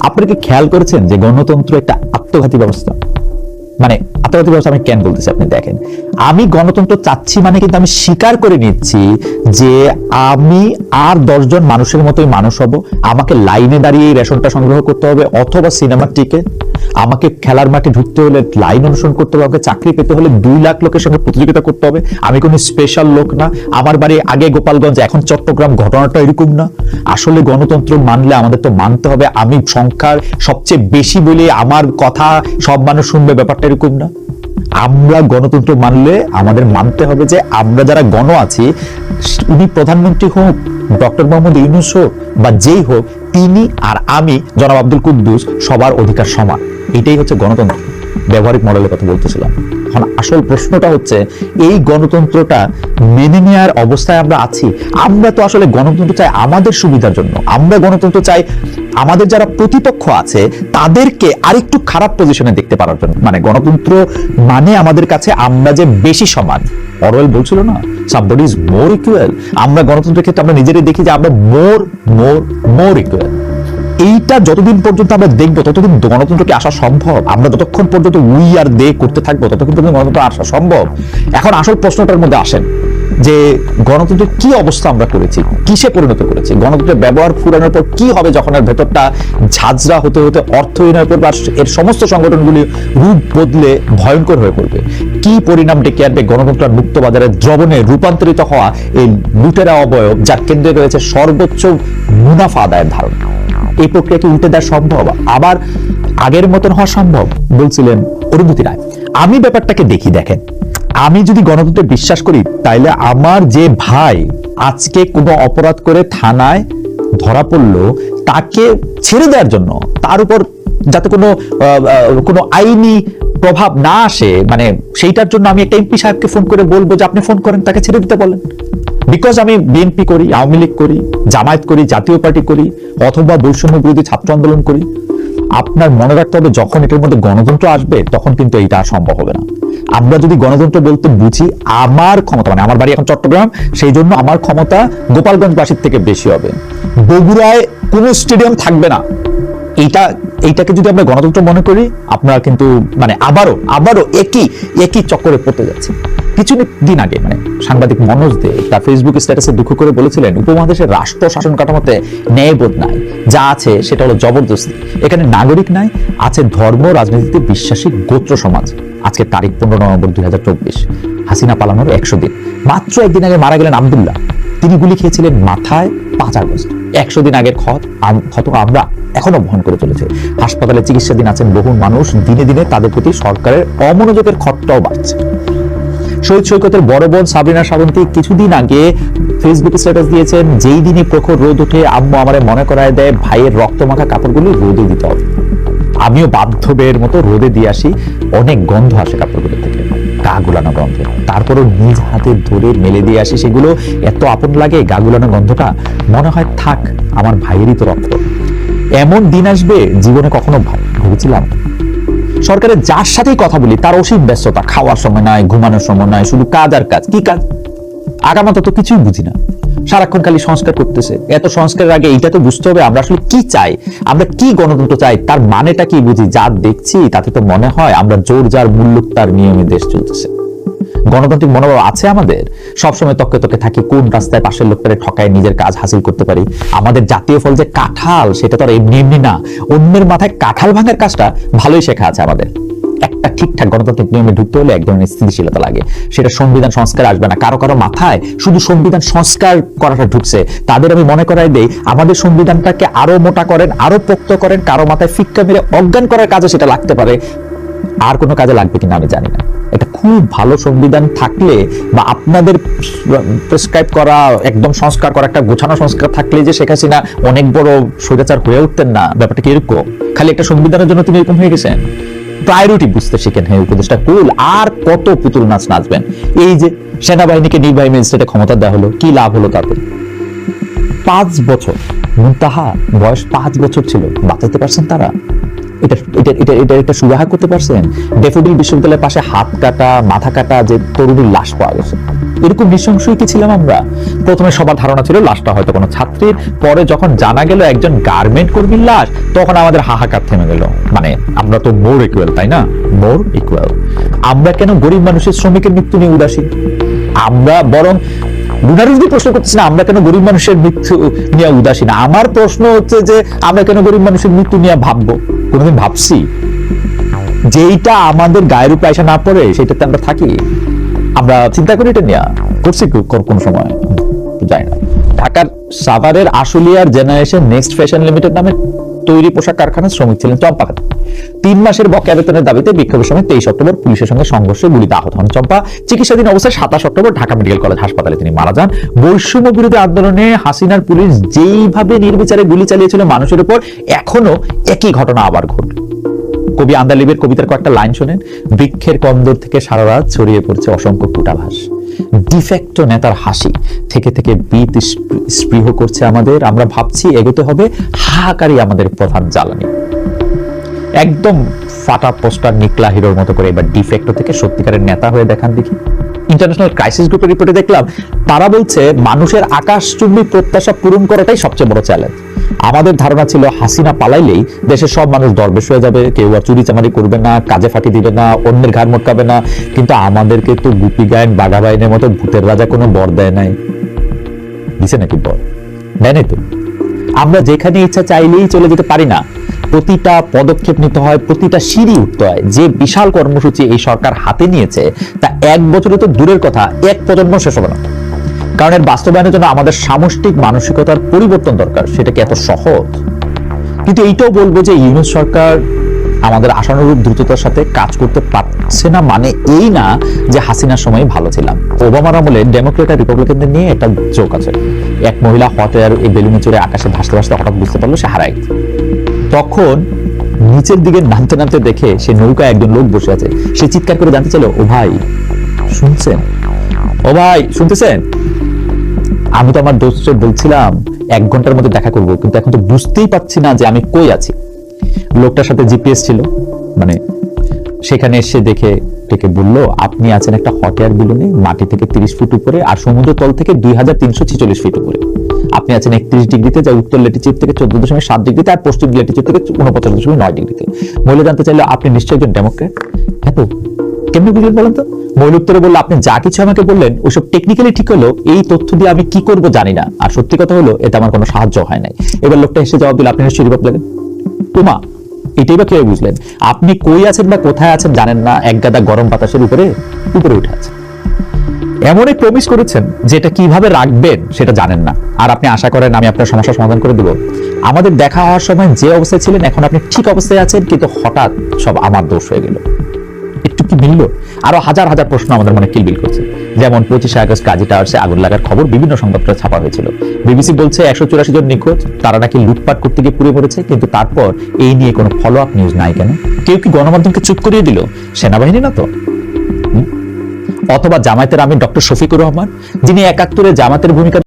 আপনারা কি খেয়াল করেছেন যে গণতন্ত্র একটা আত্মঘাতী ব্যবস্থা? মানে আত্মঘাতী ব্যবস্থা আমি কেন বলতেছি আপনি দেখেন। আমি গণতন্ত্র চাচ্ছি মানে কিন্তু আমি স্বীকার করে নিচ্ছি যে আমি আর দশজন মানুষের মতোই মানুষ হব। আমাকে লাইনে দাঁড়িয়ে রেশনটা সংগ্রহ করতে হবে অথবা সিনেমার টিকিট আমাকে খেলার মাঠে ঢুকতে হলে লাইন অনুসরণ করতে হবে, আমাকে চাকরি পেতে হলে দুই লাখ লোকের সঙ্গে প্রতিযোগিতা করতে হবে। আমি কোনো স্পেশাল লোক না। আমার বাড়ি আগে গোপালগঞ্জ, এখন চট্টগ্রাম, ঘটনাটা এরকম না। আসলে গণতন্ত্র মানলে আমাদের তো মানতে হবে। আমি সংখ্যার সবচেয়ে বেশি বলে আমার কথা সব মানুষ শুনবে, ব্যাপারটা এরকম না। আমরা গণতন্ত্র মানলে আমাদের মানতে হবে যে আমরা যারা গণ আছি উনি প্রধানমন্ত্রী হোক, ডক্টর মোহাম্মদ ইউনুস হোক বা যেই হোক তিনি আর আমি, জনাব আব্দুল কুদ্দুস, সবার অধিকার সমান। এটাই হচ্ছে গণতন্ত্র। ব্যবহারিক মডেলের কথা বলতেছিলাম। এখন আসল প্রশ্নটা হচ্ছে, এই গণতন্ত্রটা মেনে নেওয়ার অবস্থায় আমরা আছি? আমরা তো আসলে গণতন্ত্র চাই আমাদের সুবিধার জন্য। আমরা গণতন্ত্র চাই আমাদের যারা প্রতিপক্ষ আছে, তাদেরকে আরেকটু খারাপ পজিশনে দেখতে পারার জন্য। মানে গণতন্ত্র মানে আমাদের কাছে আমরা যে বেশি সমান। অরওয়েল বলছিল না সামবডি ইজ মোর ইকুয়াল আমরা গণতন্ত্রের ক্ষেত্রে আমরা নিজেরাই দেখি যে আমরা মোর মোর মোর ইকুয়াল এইটা যতদিন পর্যন্ত আমরা দেখব, ততদিন গণতন্ত্রকে আসা সম্ভব? আমরা যতক্ষণ পর্যন্ত উই আর দে করতে থাকব, ততক্ষণ পর্যন্ত গণতন্ত্র আসা সম্ভব। এখন আসল প্রশ্নটার মধ্যে আসেন। যে গণতন্ত্রের কি অবস্থা আমরা করেছি, কিসে পরিণত করেছি? গণতন্ত্রের ব্যবহার ফুরানোর পর কি হবে যখন এর ভেতরটা ঝাঁঝরা হতে হতে অর্থহীন হয়ে পড়বে এর সমস্ত সংগঠনগুলি রূপ বদলে ভয়ঙ্কর হয়ে পড়বে? কি পরিণাম ডেকে আনবে গণতন্ত্র মুক্ত বাজারের দ্রবণে রূপান্তরিত হওয়া এই লুটেরা অবয়ব যার কেন্দ্রে রয়েছে সর্বোচ্চ মুনাফা আদায়ের ধারণা? এই প্রক্রিয়াকে উল্টে দেওয়া সম্ভব? আবার আগের মতন হওয়া সম্ভব? বলছিলেন অরুন্ধতী রায়। আমি ব্যাপারটাকে দেখি, দেখেন। আমি যদি গণতন্ত্রে বিশ্বাস করি, তাইলে আমার যে ভাই আজকে কোনো অপরাধ করে থানায় ধরা পড়ল, তাকে ছেড়ে দেওয়ার জন্য, তার উপর যাতে কোনো কোনো আইনি প্রভাব না আসে মানে সেইটার জন্য আমি একটা এমপি সাহেবকে ফোন করে বলব যে, আপনি ফোন করেন, তাকে ছেড়ে দিতে বলেন। বিকজ আমি বিএনপি করি, আওয়ামী লীগ করি, জামায়াত করি, জাতীয় পার্টি করি, অথবা বৈষম্য বিরোধী ছাত্র আন্দোলন করি। আপনার মনে রাখতে হবে, যখন এটার মধ্যে গণতন্ত্র আসবে, তখন কিন্তু এইটা সম্ভব হবে না। আমরা যদি গণতন্ত্র বলতে বুঝি, আমার ক্ষমতা মানে আমার বাড়ি এখন চট্টগ্রাম, সেই জন্য আমার ক্ষমতা গোপালগঞ্জবাসীর থেকে বেশি হবে। বগুড়ায় কোনো স্টেডিয়াম থাকবে না। এইটা, এইটাকে যদি আমরা গণতন্ত্র মনে করি, আপনারা কিন্তু মানে আবারও আবারও একই একই চক্করে পড়তে যাচ্ছে কিছু দিন আগে মানে সাংবাদিক মনোজ দে তার ফেসবুক স্ট্যাটাসে দুঃখ করে বলেছিলেন, উপমহাদেশের রাষ্ট্র শাসন কাঠামোতে ন্যায়বোধ নাই। যা আছে সেটা হলো জবরদস্তি। এখানে নাগরিক নাই, আছে ধর্ম, রাজনীতিতে বিশ্বাসী গোত্র সমাজ। আজকে তারিখ পনেরো নভেম্বর দুই হাজার চব্বিশ। হাসিনা পালানোর একশো দিন। মাত্র একদিন আগে মারা গেলেন আবদুল্লাহ। তিনি গুলি খেয়েছিলেন মাথায় পাঁচ আগস্ট। একশো দিন আগের ক্ষত ক্ষত আমরা এখনও বহন করে চলেছে। হাসপাতালে চিকিৎসাধীন আছেন বহু মানুষ। দিনে দিনে তাদের প্রতি সরকারের অমনোযোগের খতটাও বাড়ছে। শহীদ সৈকতের বড় বোন সাবরিনা শ্রাবন্তী কিছুদিন আগে ফেসবুকে স্ট্যাটাস দিয়েছেন, যেই দিনই প্রখর রোদ ওঠে, আম্মু আমারে মনে করায় দেয়, ভাইয়ের রক্তমাখা কাপড়গুলি রোদে দিতে হবে। আমিও বাধ্য বের মতো রোদে দিয়ে আসি, অনেক গন্ধ আসে কাপড়গুলো থেকে, গা গুলানো গন্ধ। তারপরও নিজ হাতে ধরে মেলে দিয়ে আসি সেগুলো, এত আপন লাগে গা গুলানো গন্ধটা, মনে হয় থাক, আমার ভাইয়েরই তো রক্ত। এমন দিন আসবে, জীবনে কখনো ভাই ভেবেছিলাম সরকারের যার সাথেই কথা বলি, তার অসীম ব্যস্ততা, খাওয়ার সময় নাই, ঘুমানোর সময় নাই, শুধু কাজ আর কাজ। কি কাজ? আগামাত তো কিছুই বুঝি না। সারাক্ষণ খালি সংস্কার করতেছে। এত সংস্কারের আগে এইটা তো বুঝতে হবে, আমরা আসলে কি চাই? আমরা কি গণতন্ত্র চাই? তার মানেটা কি বুঝি? যা দেখছি, তাতে তো মনে হয় আমরা জোর যার মূল্য তার নিয়মে দেশ চলতেছে। গণতান্ত্রিক মনোভাব আছে আমাদের। সবসময় তকে তকে থাকি, কোন রাস্তায় পাশের লোকটারে ঠকায় নিজের কাজ হাসিল করতে পারি। আমাদের জাতীয় ফল যে কাঁঠাল, সেটা তো আর এমনি এমনি না। অন্যের মাথায় কাঁঠাল ভাঙার কাজটা ভালোই শেখা আছে আমাদের। একটা ঠিকঠাক গণতান্ত্রিক নিয়মে ঢুকতে হলে এক ধরনের স্থিতিশীলতা লাগে। সেটা সংবিধান সংস্কার আসবে না। কারও কারও মাথায় শুধু সংবিধান সংস্কার করাটা ঢুকছে। তাদের আমি মনে করাই দেই, আমাদের সংবিধানটাকে আরও মোটা করেন, আরও পোক্ত করেন, কারও মাথায় ফিক্কা মেরে অজ্ঞান করার কাজে সেটা লাগতে পারে। আর কোনো কাজে লাগবে কিনা আমি জানি না। এটা খুব ভালো সংবিধান থাকলে বা আপনাদের প্রেসক্রাইব করা, একদম সংস্কার করা, একটা গোছানো সংস্কার থাকলে যে শেখ হাসিনা অনেক বড় স্বৈরাচার হয়ে উঠতেন না, ব্যাপারটা কি এরকম? খালি একটা সংবিধানের জন্য তিনি এরকম হয়ে গেছেন? প্রায়োরিটি বুঝতে শিখেন হ্যাঁ উপদেশটা কুল, আর কত পুতুল নাচ নাচবেন? এই যে সেনাবাহিনীকে নির্বাহী ম্যাজিস্ট্রেটে ক্ষমতা দেওয়া হলো, কি লাভ হলো তাতে পাঁচ বছর, মুনতাহা বয়স পাঁচ বছর ছিল, বাঁচাতে পারছেন তারা? এটা এটা একটা করতে পারছেন? ডেফোডিল বিশ্ববিদ্যালয়ের পাশে হাত কাটা, মাথা কাটা যে তরুণীর লাশ পাওয়া গেছে। এরকম নৃশংসই কি ছিলাম আমরা? প্রথমে সবার ধারণা ছিল লাশটা হয়তো কোনো ছাত্রীর। পরে যখন জানা গেল একজন গার্মেন্ট কর্মীর লাশ, তখন আমাদের হাহাকার থেমে গেল। মানে আমরা তো মোর ইকুয়াল তাই না? মোর ইকুয়াল আমরা কেন গরিব মানুষের শ্রমিকের মৃত্যু নিয়ে উদাসীন? আমরা বরং প্রশ্ন করতেছি না, আমরা কেন গরিব মানুষের মৃত্যু নিয়ে উদাসীন? আমার প্রশ্ন হচ্ছে যে, আমরা কেন গরিব মানুষের মৃত্যু নিয়ে ভাববো? কোনোদিন ভাবছি? যেইটা আমাদের গায়ের উপরে আসা না পড়ে, সেটাতে আমরা থাকি। আমরা চিন্তা করি এটা নিয়ে। করছি কোন- সময়। যাই না। ঢাকার সাভারের আশুলিয়ার জেনারেশন নেক্সট ফ্যাশন লিমিটেড নামে তৈরি পোশাক কারখানার শ্রমিক ছিলেন চম্পা খাতুন। তিন মাসের বকেয়া বেতনের দাবিতে বিক্ষোভের সময় তেইশ অক্টোবর পুলিশের সঙ্গে সংঘর্ষে গুলিতে আহত হন চম্পা। চিকিৎসাধীন অবস্থায় সাতাশ অক্টোবর ঢাকা মেডিকেল কলেজ হাসপাতালে তিনি মারা যান। বৈষম্য বিরোধী আন্দোলনে হাসিনার পুলিশ যেইভাবে নির্বিচারে গুলি চালিয়েছিল মানুষের উপর, এখনও একই ঘটনা আবার ঘটল। কবি আন্দালিবের কবিতার কয়েকটা লাইন শোনেন, বৃক্ষের কন্দর থেকে সারা রাত ছড়িয়ে পড়ছে অসংখ্য কূটাভাস ডিফেক্টো নেতার হাসি থেকে থেকে বিত স্পৃ- স্পৃহ করছে আমাদের। আমরা ভাবছি এগোতে হবে হাহাকারই আমাদের প্রধান জ্বালানি। একদম ফাটা পোস্টার নিকলা হিরোর মতো করে এবার ডিফেক্টো থেকে সত্যিকারের নেতা হয়ে দেখান দেখি। ইন্টারন্যাশনাল ক্রাইসিস গ্রুপের রিপোর্টে দেখলাম, তারা বলছে মানুষের আকাশচুম্বী প্রত্যাশা পূরণ করাটাই সবচেয়ে বড় চ্যালেঞ্জ আমাদের ধারণা ছিল হাসিনা পালাইলেই দেশের সব মানুষ দরবেশ হয়ে যাবে, কেউ আর চুরি চামারি করবে না, কাজে ফাঁকি দিবে না, অন্যের ঘাড় মটকাবে না, কিন্তু আমাদেরকে তো গুপি গায়ন বাঘা বাইনের মতো ভূতের রাজা কোনো বর দেয় নাই। দিছে নাকি বর? দেয় নাই তো? আমরা যেখানে ইচ্ছা চাইলেই চলে যেতে পারি না। প্রতিটা পদক্ষেপ নিতে হয়, প্রতিটা সিঁড়ি উঠতে হয়। যে বিশাল কর্মসূচি এই সরকার হাতে নিয়েছে, তা এক বছরে তো দূরের কথা, এক প্রজন্ম শেষ হবে না। কারণ এর বাস্তবায়নের জন্য আমাদের সামষ্টিক মানসিকতার পরিবর্তন দরকার, সেটা কি এত সহজ? কিন্তু এইটাও বলব যে ইউনুস সরকার আমাদের আশানুরূপ দ্রুততার সাথে কাজ করতে পারছে না মানে এই না যে হাসিনার সময় ভালো ছিলাম। ওবামার আমলে ডেমোক্রেট আর রিপাবলিকানদের নিয়ে একটা জোক আছে। এক মহিলা হট এয়ার এই বেলুনে চড়ে আকাশে ভাসতে ভাসতে হঠাৎ বুঝতে পারল সে হারায়। তখন নিচের দিকে নামতে নামতে দেখে সে নৌকা একজন লোক বসে আছে। সে চিৎকার করে জানতে চাইলো, ও ভাই, শুনছেন? ও ভাই, শুনতেছেন? আমি তো আমার দোস্তের বলছিলাম, এক ঘণ্টার মধ্যে দেখা করব, কিন্তু এখন তো বুঝতেই পারছি না যে আমি কই আছি। লোকটার সাথে জিপিএস ছিল মানে সেখানে এসে দেখে ডেকে বলল, আপনি আছেন একটা হট এয়ার বিলুনে, মাটি থেকে তিরিশ ফুট উপরে আর সমুদ্র তল থেকে দুই হাজার তিনশো ছিচল্লিশ ফিট উপরে। আপনি আছেন একত্রিশ ডিগ্রিতে, যা উত্তর লেটিচিপ থেকে চোদ্দ দশমিক সাত ডিগ্রিতে আর পশ্চিম লেটিচিপ থেকে উনপঞ্চাশ দশমিক নয় ডিগ্রিতে। মহিলা জানতে চাইলে আপনি নিশ্চয়ই একজন ডেমোক্রেট হ্যাঁ তো কেমনি বুঝলেন বলেন তো? মহিলা উত্তরে বলল, আপনি যা কিছু আমাকে বললেন ওইসব টেকনিক্যালি ঠিক হলো এই তথ্য দিয়ে আমি কি করব জানি না। আর সত্যি কথা হলো, এতে আমার কোনো সাহায্য হয় নাই। এবার লোকটা এসে জবাব দিল, আপনি নিশ্চয়ই রিপাবলিকান তোমা এটাই বা কীভাবে বুঝলেন? আপনি কই আছেন বা কোথায় আছেন জানেন না, এক গাদা গরম বাতাসের উপরে উপরে উঠে আছে এমন এক প্রমিস করেছেন যে এটা কীভাবে রাখবেন সেটা জানেন না। আর আপনি আশা করেন আমি আপনার সমস্যার সমাধান করে দেব। আমাদের দেখা হওয়ার সময় যে অবস্থায় ছিলেন, এখন আপনি ঠিক অবস্থায় আছেন, কিন্তু হঠাৎ সব আমার দোষ হয়ে গেল। একটু কি মিলল? আরও হাজার হাজার প্রশ্ন আমাদের মনে কিলবিল করছে। যেমন পঁচিশে আগস্ট কাজী টাওয়ার্সে আগুন লাগার খবর বিভিন্ন সংবাদপত্রে ছাপা হয়েছিল। বিবিসি বলছে একশো চুরাশি জন নিখোঁজ, তারা নাকি লুটপাট করতে গিয়ে পুড়ে পড়েছে কিন্তু তারপর এই নিয়ে কোনো ফলো আপ নিউজ নাই কেন? কেউ কি গণমাধ্যমকে চুপ করিয়ে দিল? সেনাবাহিনী না তো? অথবা জামায়াতের আমি ডক্টর শফিকুর রহমান, যিনি একাত্তরে জামাতের ভূমিকা